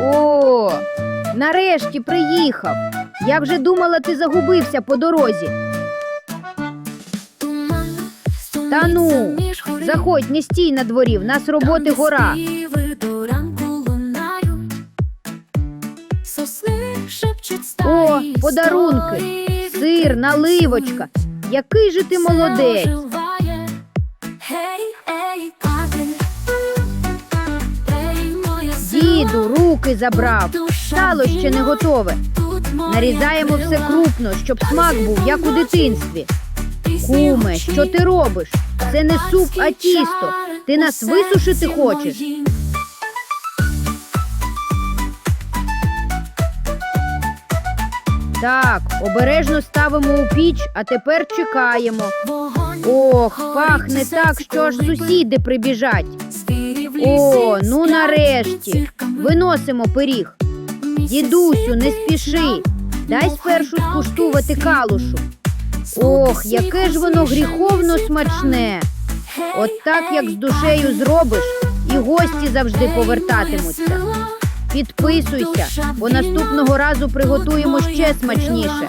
О, нарешті приїхав. Я вже думала, ти загубився по дорозі. Та ну, заходь, не стій на дворі, в нас роботи гора. О, подарунки, сир, наливочка. Який же ти молодець. Діду, руки забрав. Сало ще не готове. Нарізаємо все крупно, щоб смак був, як у дитинстві. Куме, що ти робиш? Це не суп, а тісто. Ти нас висушити хочеш? Так, обережно ставимо у піч, а тепер чекаємо. Ох, пахне так, що аж сусіди прибіжать. О, ну нарешті. Виносимо пиріг. Дідусю, не спіши. Дай спершу скуштувати калушу. Ох, яке ж воно гріховно смачне. От так, як з душею зробиш, і гості завжди повертатимуться. Підписуйся, бо наступного разу приготуємо ще смачніше.